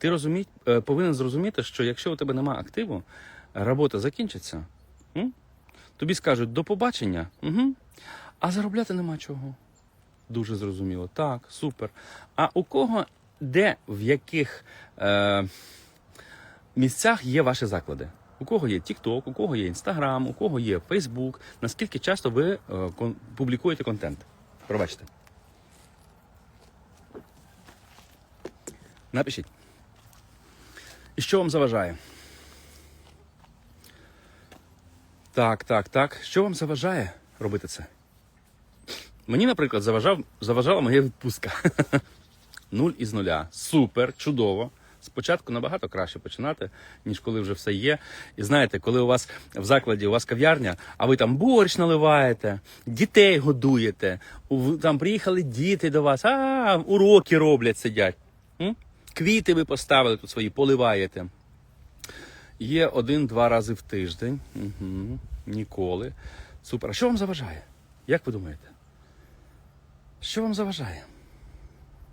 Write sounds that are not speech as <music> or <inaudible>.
Ти розумій, е, повинен зрозуміти, що якщо у тебе немає активу, робота закінчиться. Тобі скажуть до побачення, угу. а заробляти нема чого. Дуже зрозуміло. Так, супер. А у кого, де, в яких е, місцях є ваші заклади? У кого є TikTok, у кого є Instagram, у кого є Facebook? Наскільки часто ви е, кон- публікуєте контент? Пробачте. Напишіть. І що вам заважає? Так, так, так. Що вам заважає робити це? Мені, наприклад, заважав, заважала моя відпустка. <laughs> Нуль із нуля. Супер, чудово. Спочатку набагато краще починати, ніж коли вже все є. І знаєте, коли у вас в закладі у вас кав'ярня, а ви там борщ наливаєте, дітей годуєте, там приїхали діти до вас, а уроки роблять, сидять. Квіти ви поставили тут свої, поливаєте. Є один-два рази в тиждень. Угу. Ніколи. Супер. А що вам заважає? Як ви думаєте? Що вам заважає?